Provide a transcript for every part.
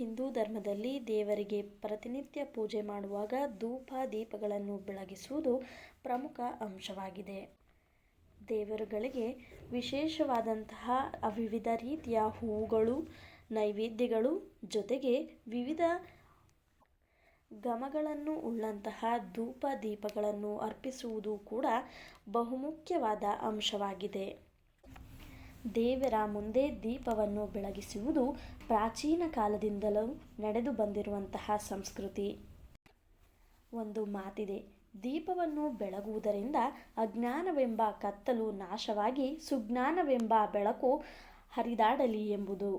ಹಿಂದೂ ಧರ್ಮದಲ್ಲಿ ದೇವರಿಗೆ ಪ್ರತಿನಿತ್ಯ ಪೂಜೆ ಮಾಡುವಾಗ ಧೂಪ ದೀಪಗಳನ್ನು ಬೆಳಗಿಸುವುದು ಪ್ರಮುಖ ಅಂಶವಾಗಿದೆ. ದೇವರುಗಳಿಗೆ ವಿಶೇಷವಾದಂತಹ ವಿವಿಧ ರೀತಿಯ ಹೂವುಗಳು ನೈವೇದ್ಯಗಳು ಜೊತೆಗೆ ವಿವಿಧ ಗಮಗಳನ್ನು ಉಳ್ಳಂತಹ ಧೂಪ ದೀಪಗಳನ್ನು ಅರ್ಪಿಸುವುದು ಕೂಡ ಬಹುಮುಖ್ಯವಾದ ಅಂಶವಾಗಿದೆ. ದೇವರ ಮುಂದೆ ದೀಪವನ್ನು ಬೆಳಗಿಸುವುದು ಪ್ರಾಚೀನ ಕಾಲದಿಂದಲೂ ನಡೆದು ಬಂದಿರುವಂತಹ ಸಂಸ್ಕೃತಿ. ಒಂದು ಮಾತಿದೆ, ದೀಪವನ್ನು ಬೆಳಗುವುದರಿಂದ ಅಜ್ಞಾನವೆಂಬ ಕತ್ತಲು ನಾಶವಾಗಿ ಸುಜ್ಞಾನವೆಂಬ ಬೆಳಕು ಹರಿದಾಡಲಿ ಎಂಬುದು.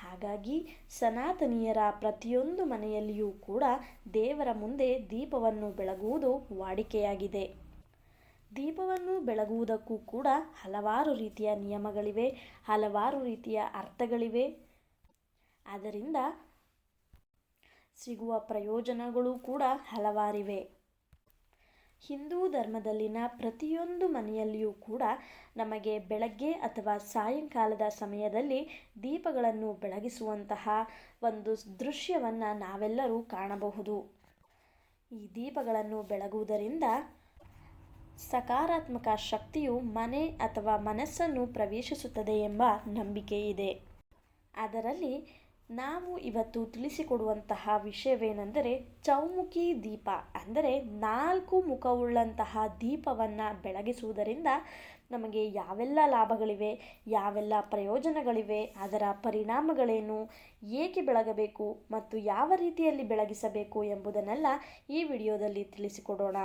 ಹಾಗಾಗಿ ಸನಾತನೀಯರ ಪ್ರತಿಯೊಂದು ಮನೆಯಲ್ಲಿಯೂ ಕೂಡ ದೇವರ ಮುಂದೆ ದೀಪವನ್ನು ಬೆಳಗುವುದು ವಾಡಿಕೆಯಾಗಿದೆ. ದೀಪವನ್ನು ಬೆಳಗುವುದಕ್ಕೂ ಕೂಡ ಹಲವಾರು ರೀತಿಯ ನಿಯಮಗಳಿವೆ, ಹಲವಾರು ರೀತಿಯ ಅರ್ಥಗಳಿವೆ. ಅದರಿಂದ ಸಿಗುವ ಪ್ರಯೋಜನಗಳು ಕೂಡ ಹಲವಾರಿವೆ. ಹಿಂದೂ ಧರ್ಮದಲ್ಲಿನ ಪ್ರತಿಯೊಂದು ಮನೆಯಲ್ಲಿಯೂ ಕೂಡ ನಮಗೆ ಬೆಳಗ್ಗೆ ಅಥವಾ ಸಾಯಂಕಾಲದ ಸಮಯದಲ್ಲಿ ದೀಪಗಳನ್ನು ಬೆಳಗಿಸುವಂತಹ ಒಂದು ದೃಶ್ಯವನ್ನು ನಾವೆಲ್ಲರೂ ಕಾಣಬಹುದು. ಈ ದೀಪಗಳನ್ನು ಬೆಳಗುವುದರಿಂದ ಸಕಾರಾತ್ಮಕ ಶಕ್ತಿಯು ಮನೆ ಅಥವಾ ಮನಸ್ಸನ್ನು ಪ್ರವೇಶಿಸುತ್ತದೆ ಎಂಬ ನಂಬಿಕೆ ಇದೆ. ಅದರಲ್ಲಿ ನಾವು ಇವತ್ತು ತಿಳಿಸಿಕೊಡುವಂತಹ ವಿಷಯವೇನೆಂದರೆ ಚೌಮುಖಿ ದೀಪ, ಅಂದರೆ ನಾಲ್ಕು ಮುಖವುಳ್ಳಂತಹ ದೀಪವನ್ನು ಬೆಳಗಿಸುವುದರಿಂದ ನಮಗೆ ಯಾವೆಲ್ಲ ಲಾಭಗಳಿವೆ, ಯಾವೆಲ್ಲ ಪ್ರಯೋಜನಗಳಿವೆ, ಅದರ ಪರಿಣಾಮಗಳೇನು, ಏಕೆ ಬೆಳಗಬೇಕು ಮತ್ತು ಯಾವ ರೀತಿಯಲ್ಲಿ ಬೆಳಗಿಸಬೇಕು ಎಂಬುದನ್ನೆಲ್ಲ ಈ ವಿಡಿಯೋದಲ್ಲಿ ತಿಳಿಸಿಕೊಡೋಣ.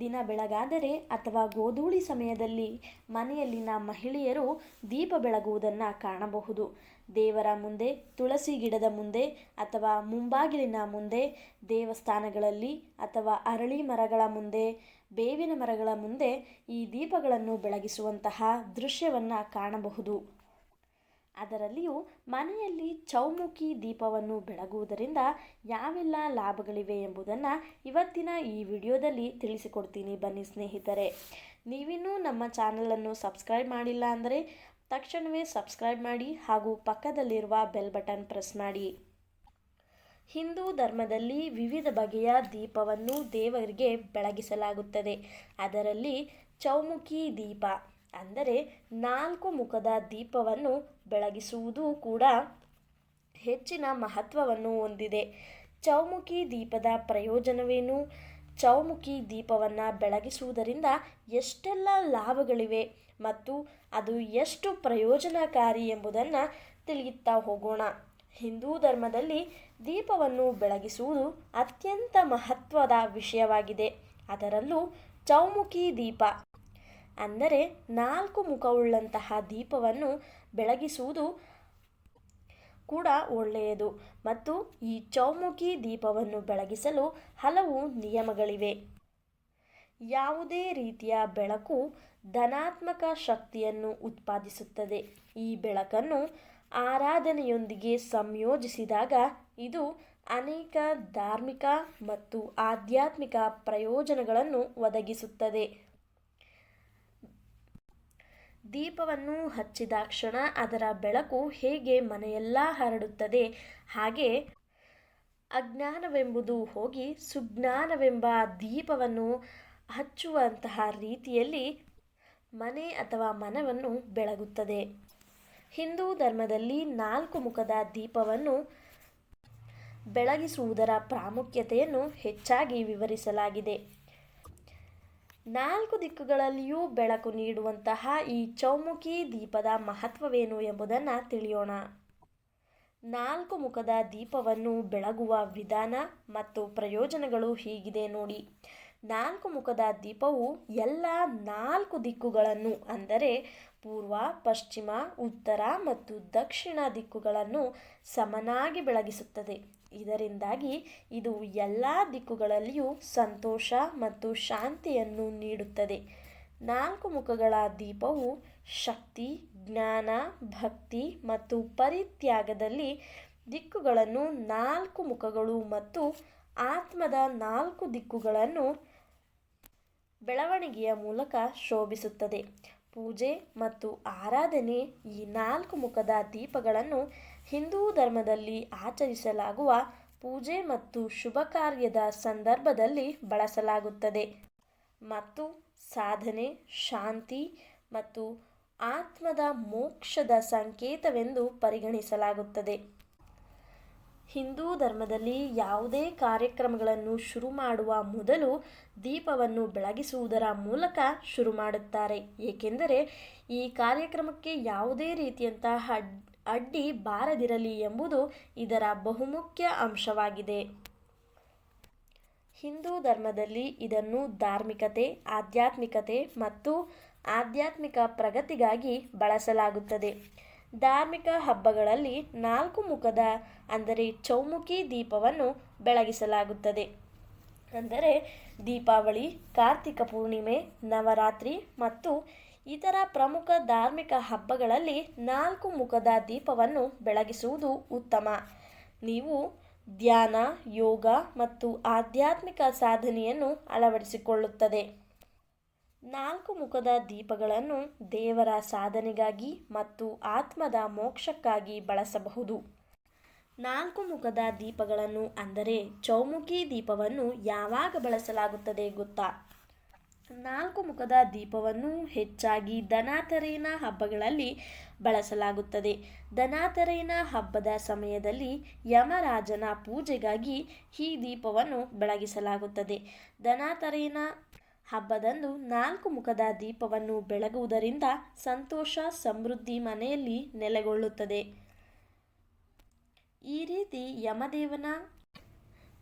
ದಿನ ಬೆಳಗಾದರೆ ಅಥವಾ ಗೋಧೂಳಿ ಸಮಯದಲ್ಲಿ ಮನೆಯಲ್ಲಿನ ಮಹಿಳೆಯರು ದೀಪ ಬೆಳಗುವುದನ್ನು ಕಾಣಬಹುದು. ದೇವರ ಮುಂದೆ, ತುಳಸಿ ಗಿಡದ ಮುಂದೆ ಅಥವಾ ಮುಂಬಾಗಿಲಿನ ಮುಂದೆ, ದೇವಸ್ಥಾನಗಳಲ್ಲಿ ಅಥವಾ ಅರಳಿ ಮರಗಳ ಮುಂದೆ, ಬೇವಿನ ಮರಗಳ ಮುಂದೆ ಈ ದೀಪಗಳನ್ನು ಬೆಳಗಿಸುವಂತಹ ದೃಶ್ಯವನ್ನು ಕಾಣಬಹುದು. ಅದರಲ್ಲಿಯೂ ಮನೆಯಲ್ಲಿ ಚೌಮುಖಿ ದೀಪವನ್ನು ಬೆಳಗುವುದರಿಂದ ಯಾವೆಲ್ಲ ಲಾಭಗಳಿವೆ ಎಂಬುದನ್ನು ಇವತ್ತಿನ ಈ ವಿಡಿಯೋದಲ್ಲಿ ತಿಳಿಸಿಕೊಡ್ತೀನಿ ಬನ್ನಿ ಸ್ನೇಹಿತರೆ. ನೀವಿನ್ನೂ ನಮ್ಮ ಚಾನಲನ್ನು ಸಬ್ಸ್ಕ್ರೈಬ್ ಮಾಡಿಲ್ಲ ಅಂದರೆ ತಕ್ಷಣವೇ ಸಬ್ಸ್ಕ್ರೈಬ್ ಮಾಡಿ ಹಾಗೂ ಪಕ್ಕದಲ್ಲಿರುವ ಬೆಲ್ ಬಟನ್ ಪ್ರೆಸ್ ಮಾಡಿ. ಹಿಂದೂ ಧರ್ಮದಲ್ಲಿ ವಿವಿಧ ಬಗೆಯ ದೀಪವನ್ನು ದೇವರಿಗೆ ಬೆಳಗಿಸಲಾಗುತ್ತದೆ. ಅದರಲ್ಲಿ ಚೌಮುಖಿ ದೀಪ ಅಂದರೆ ನಾಲ್ಕು ಮುಖದ ದೀಪವನ್ನು ಬೆಳಗಿಸುವುದು ಕೂಡ ಹೆಚ್ಚಿನ ಮಹತ್ವವನ್ನು ಹೊಂದಿದೆ. ಚೌಮುಖಿ ದೀಪದ ಪ್ರಯೋಜನವೇನು? ಚೌಮುಖಿ ದೀಪವನ್ನು ಬೆಳಗಿಸುವುದರಿಂದ ಎಷ್ಟೆಲ್ಲ ಲಾಭಗಳಿವೆ ಮತ್ತು ಅದು ಎಷ್ಟು ಪ್ರಯೋಜನಕಾರಿ ಎಂಬುದನ್ನು ತಿಳಿಯುತ್ತಾ ಹೋಗೋಣ. ಹಿಂದೂ ಧರ್ಮದಲ್ಲಿ ದೀಪವನ್ನು ಬೆಳಗಿಸುವುದು ಅತ್ಯಂತ ಮಹತ್ವದ ವಿಷಯವಾಗಿದೆ. ಅದರಲ್ಲೂ ಚೌಮುಖಿ ದೀಪ ಅಂದರೆ ನಾಲ್ಕು ಮುಖವುಳ್ಳಂತಹ ದೀಪವನ್ನು ಬೆಳಗಿಸುವುದು ಕೂಡ ಒಳ್ಳೆಯದು. ಮತ್ತು ಈ ಚೌಮುಖಿ ದೀಪವನ್ನು ಬೆಳಗಿಸಲು ಹಲವು ನಿಯಮಗಳಿವೆ. ಯಾವುದೇ ರೀತಿಯ ಬೆಳಕು ಧನಾತ್ಮಕ ಶಕ್ತಿಯನ್ನು ಉತ್ಪಾದಿಸುತ್ತದೆ. ಈ ಬೆಳಕನ್ನು ಆರಾಧನೆಯೊಂದಿಗೆ ಸಂಯೋಜಿಸಿದಾಗ ಇದು ಅನೇಕ ಧಾರ್ಮಿಕ ಮತ್ತು ಆಧ್ಯಾತ್ಮಿಕ ಪ್ರಯೋಜನಗಳನ್ನು ಒದಗಿಸುತ್ತದೆ. ದೀಪವನ್ನು ಹಚ್ಚಿದಾಕ್ಷಣ ಅದರ ಬೆಳಕು ಹೇಗೆ ಮನೆಯೆಲ್ಲ ಹರಡುತ್ತದೆ, ಹಾಗೆ ಅಜ್ಞಾನವೆಂಬುದು ಹೋಗಿ ಸುಜ್ಞಾನವೆಂಬ ದೀಪವನ್ನು ಹಚ್ಚುವಂತಹ ರೀತಿಯಲ್ಲಿ ಮನೆ ಅಥವಾ ಮನವನ್ನು ಬೆಳಗುತ್ತದೆ. ಹಿಂದೂ ಧರ್ಮದಲ್ಲಿ ನಾಲ್ಕು ಮುಖದ ದೀಪವನ್ನು ಬೆಳಗಿಸುವುದರ ಪ್ರಾಮುಖ್ಯತೆಯನ್ನು ಹೆಚ್ಚಾಗಿ ವಿವರಿಸಲಾಗಿದೆ. ನಾಲ್ಕು ದಿಕ್ಕುಗಳಲ್ಲಿಯೂ ಬೆಳಕು ನೀಡುವಂತಹ ಈ ಚೌಮುಖಿ ದೀಪದ ಮಹತ್ವವೇನು ಎಂಬುದನ್ನು ತಿಳಿಯೋಣ. ನಾಲ್ಕು ಮುಖದ ದೀಪವನ್ನು ಬೆಳಗುವ ವಿಧಾನ ಮತ್ತು ಪ್ರಯೋಜನಗಳು ಹೀಗಿದೆ ನೋಡಿ. ನಾಲ್ಕು ಮುಖದ ದೀಪವು ಎಲ್ಲ ನಾಲ್ಕು ದಿಕ್ಕುಗಳನ್ನು ಅಂದರೆ ಪೂರ್ವ, ಪಶ್ಚಿಮ, ಉತ್ತರ ಮತ್ತು ದಕ್ಷಿಣ ದಿಕ್ಕುಗಳನ್ನು ಸಮನಾಗಿ ಬೆಳಗಿಸುತ್ತದೆ. ಇದರಿಂದಾಗಿ ಇದು ಎಲ್ಲ ದಿಕ್ಕುಗಳಲ್ಲಿಯೂ ಸಂತೋಷ ಮತ್ತು ಶಾಂತಿಯನ್ನು ನೀಡುತ್ತದೆ. ನಾಲ್ಕು ಮುಖಗಳ ದೀಪವು ಶಕ್ತಿ, ಜ್ಞಾನ, ಭಕ್ತಿ ಮತ್ತು ಪರಿತ್ಯಾಗದಲ್ಲಿ ದಿಕ್ಕುಗಳನ್ನು ನಾಲ್ಕು ಮುಖಗಳು ಮತ್ತು ಆತ್ಮದ ನಾಲ್ಕು ದಿಕ್ಕುಗಳನ್ನು ಬೆಳವಣಿಗೆಯ ಮೂಲಕ ಶೋಭಿಸುತ್ತದೆ. ಪೂಜೆ ಮತ್ತು ಆರಾಧನೆ ಈ ನಾಲ್ಕು ಮುಖದ ದೀಪಗಳನ್ನು ಹಿಂದೂ ಧರ್ಮದಲ್ಲಿ ಆಚರಿಸಲಾಗುವ ಪೂಜೆ ಮತ್ತು ಶುಭ ಕಾರ್ಯದ ಸಂದರ್ಭದಲ್ಲಿ ಬಳಸಲಾಗುತ್ತದೆ. ಮತ್ತು ಸಾಧನೆ, ಶಾಂತಿ ಮತ್ತು ಆತ್ಮದ ಮೋಕ್ಷದ ಸಂಕೇತವೆಂದು ಪರಿಗಣಿಸಲಾಗುತ್ತದೆ. ಹಿಂದೂ ಧರ್ಮದಲ್ಲಿ ಯಾವುದೇ ಕಾರ್ಯಕ್ರಮಗಳನ್ನು ಶುರು ಮಾಡುವ ಮೊದಲು ದೀಪವನ್ನು ಬೆಳಗಿಸುವುದರ ಮೂಲಕ ಶುರು ಮಾಡುತ್ತಾರೆ. ಏಕೆಂದರೆ ಈ ಕಾರ್ಯಕ್ರಮಕ್ಕೆ ಯಾವುದೇ ರೀತಿಯಂತಹ ಅಡ್- ಅಡ್ಡಿ ಬಾರದಿರಲಿ ಎಂಬುದು ಇದರ ಬಹುಮುಖ್ಯ ಅಂಶವಾಗಿದೆ. ಹಿಂದೂ ಧರ್ಮದಲ್ಲಿ ಇದನ್ನು ಧಾರ್ಮಿಕತೆ, ಆಧ್ಯಾತ್ಮಿಕತೆ ಮತ್ತು ಆಧ್ಯಾತ್ಮಿಕ ಪ್ರಗತಿಗಾಗಿ ಬಳಸಲಾಗುತ್ತದೆ. ಧಾರ್ಮಿಕ ಹಬ್ಬಗಳಲ್ಲಿ ನಾಲ್ಕು ಮುಖದ, ಅಂದರೆ ಚೌಮುಖಿ ದೀಪವನ್ನು ಬೆಳಗಿಸಲಾಗುತ್ತದೆ. ಅಂದರೆ ದೀಪಾವಳಿ, ಕಾರ್ತಿಕ ಪೂರ್ಣಿಮೆ, ನವರಾತ್ರಿ ಮತ್ತು ಇತರ ಪ್ರಮುಖ ಧಾರ್ಮಿಕ ಹಬ್ಬಗಳಲ್ಲಿ ನಾಲ್ಕು ಮುಖದ ದೀಪವನ್ನು ಬೆಳಗಿಸುವುದು ಉತ್ತಮ. ನೀವು ಧ್ಯಾನ, ಯೋಗ ಮತ್ತು ಆಧ್ಯಾತ್ಮಿಕ ಸಾಧನೆಯನ್ನು ಅಳವಡಿಸಿಕೊಳ್ಳುತ್ತದೆ. ನಾಲ್ಕು ಮುಖದ ದೀಪಗಳನ್ನು ದೇವರ ಸಾಧನೆಗಾಗಿ ಮತ್ತು ಆತ್ಮದ ಮೋಕ್ಷಕ್ಕಾಗಿ ಬಳಸಬಹುದು. ನಾಲ್ಕು ಮುಖದ ದೀಪಗಳನ್ನು ಅಂದರೆ ಚೌಮುಖಿ ದೀಪವನ್ನು ಯಾವಾಗ ಬಳಸಲಾಗುತ್ತದೆ ಗೊತ್ತಾ? ನಾಲ್ಕು ಮುಖದ ದೀಪವನ್ನು ಹೆಚ್ಚಾಗಿ ದನಾತರೇನ ಹಬ್ಬಗಳಲ್ಲಿ ಬಳಸಲಾಗುತ್ತದೆ. ದನಾತರೇನ ಹಬ್ಬದ ಸಮಯದಲ್ಲಿ ಯಮರಾಜನ ಪೂಜೆಗಾಗಿ ಈ ದೀಪವನ್ನು ಬೆಳಗಿಸಲಾಗುತ್ತದೆ. ದನಾತರೇನ ಹಬ್ಬದಂದು ನಾಲ್ಕು ಮುಖದ ದೀಪವನ್ನು ಬೆಳಗುವುದರಿಂದ ಸಂತೋಷ, ಸಮೃದ್ಧಿ ಮನೆಯಲ್ಲಿ ನೆಲೆಗೊಳ್ಳುತ್ತದೆ. ಈ ರೀತಿ ಯಮದೇವನ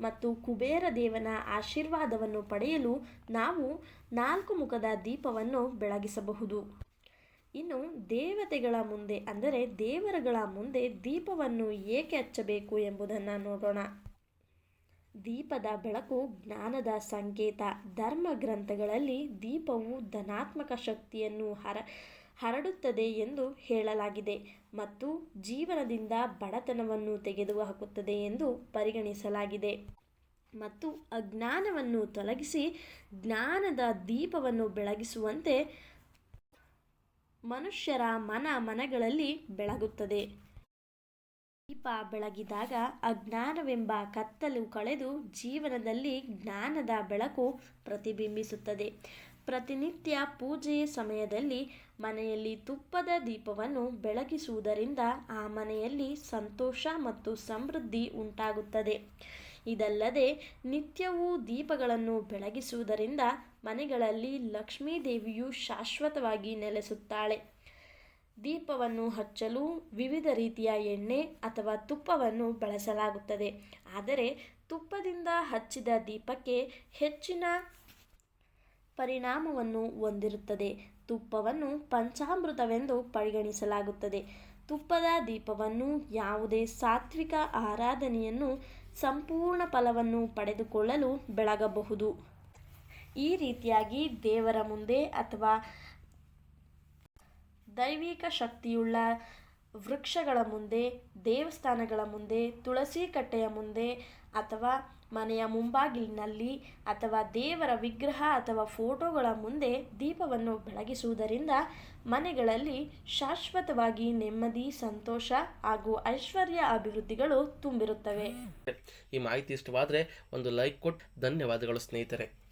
ಮತ್ತು ಕುಬೇರ ದೇವನ ಆಶೀರ್ವಾದವನ್ನು ಪಡೆಯಲು ನಾವು ನಾಲ್ಕು ಮುಖದ ದೀಪವನ್ನು ಬೆಳಗಿಸಬಹುದು. ಇನ್ನು ದೇವತೆಗಳ ಮುಂದೆ, ಅಂದರೆ ದೇವರುಗಳ ಮುಂದೆ ದೀಪವನ್ನು ಏಕೆ ಹಚ್ಚಬೇಕು ಎಂಬುದನ್ನು ನೋಡೋಣ. ದೀಪದ ಬೆಳಕು ಜ್ಞಾನದ ಸಂಕೇತ. ಧರ್ಮ ಗ್ರಂಥಗಳಲ್ಲಿ ದೀಪವು ಧನಾತ್ಮಕ ಶಕ್ತಿಯನ್ನು ಹರ, ಹರಡುತ್ತದೆ ಎಂದು ಹೇಳಲಾಗಿದೆ ಮತ್ತು ಜೀವನದಿಂದ ಬಡತನವನ್ನು ತೆಗೆದುಹಾಕುತ್ತದೆ ಎಂದು ಪರಿಗಣಿಸಲಾಗಿದೆ. ಮತ್ತು ಅಜ್ಞಾನವನ್ನು ತೊಲಗಿಸಿ ಜ್ಞಾನದ ದೀಪವನ್ನು ಬೆಳಗಿಸುವಂತೆ ಮನುಷ್ಯರ ಮನ ಮನಗಳಲ್ಲಿ ಬೆಳಗುತ್ತದೆ. ದೀಪ ಬೆಳಗಿದಾಗ ಅಜ್ಞಾನವೆಂಬ ಕತ್ತಲು ಕಳೆದು ಜೀವನದಲ್ಲಿ ಜ್ಞಾನದ ಬೆಳಕು ಪ್ರತಿಬಿಂಬಿಸುತ್ತದೆ. ಪ್ರತಿನಿತ್ಯ ಪೂಜೆಯ ಸಮಯದಲ್ಲಿ ಮನೆಯಲ್ಲಿ ತುಪ್ಪದ ದೀಪವನ್ನು ಬೆಳಗಿಸುವುದರಿಂದ ಆ ಮನೆಯಲ್ಲಿ ಸಂತೋಷ ಮತ್ತು ಸಮೃದ್ಧಿ ಉಂಟಾಗುತ್ತದೆ. ಇದಲ್ಲದೆ ನಿತ್ಯವೂ ದೀಪಗಳನ್ನು ಬೆಳಗಿಸುವುದರಿಂದ ಮನೆಗಳಲ್ಲಿ ಲಕ್ಷ್ಮೀ ದೇವಿಯು ಶಾಶ್ವತವಾಗಿ ನೆಲೆಸುತ್ತಾಳೆ. ದೀಪವನ್ನು ಹಚ್ಚಲು ವಿವಿಧ ರೀತಿಯ ಎಣ್ಣೆ ಅಥವಾ ತುಪ್ಪವನ್ನು ಬಳಸಲಾಗುತ್ತದೆ. ಆದರೆ ತುಪ್ಪದಿಂದ ಹಚ್ಚಿದ ದೀಪಕ್ಕೆ ಹೆಚ್ಚಿನ ಪರಿಣಾಮವನ್ನು ಹೊಂದಿರುತ್ತದೆ. ತುಪ್ಪವನ್ನು ಪಂಚಾಮೃತವೆಂದು ಪರಿಗಣಿಸಲಾಗುತ್ತದೆ. ತುಪ್ಪದ ದೀಪವನ್ನು ಯಾವುದೇ ಸಾತ್ವಿಕ ಆರಾಧನೆಯನ್ನು ಸಂಪೂರ್ಣ ಫಲವನ್ನು ಪಡೆದುಕೊಳ್ಳಲು ಬೆಳಗಬಹುದು. ಈ ರೀತಿಯಾಗಿ ದೇವರ ಮುಂದೆ ಅಥವಾ ದೈವಿಕ ಶಕ್ತಿಯುಳ್ಳ ವೃಕ್ಷಗಳ ಮುಂದೆ, ದೇವಸ್ಥಾನಗಳ ಮುಂದೆ, ತುಳಸಿ ಕಟ್ಟೆಯ ಮುಂದೆ ಅಥವಾ ಮನೆಯ ಮುಂಬಾಗಿಲಿನಲ್ಲಿ ಅಥವಾ ದೇವರ ವಿಗ್ರಹ ಅಥವಾ ಫೋಟೋಗಳ ಮುಂದೆ ದೀಪವನ್ನು ಬೆಳಗಿಸುವುದರಿಂದ ಮನೆಗಳಲ್ಲಿ ಶಾಶ್ವತವಾಗಿ ನೆಮ್ಮದಿ, ಸಂತೋಷ ಹಾಗೂ ಐಶ್ವರ್ಯ ಅಭಿವೃದ್ಧಿಗಳು ತುಂಬಿರುತ್ತವೆ. ಈ ಮಾಹಿತಿ ಇಷ್ಟವಾದರೆ ಒಂದು ಲೈಕ್ ಕೊಟ್ಟು ಧನ್ಯವಾದಗಳು ಸ್ನೇಹಿತರೆ.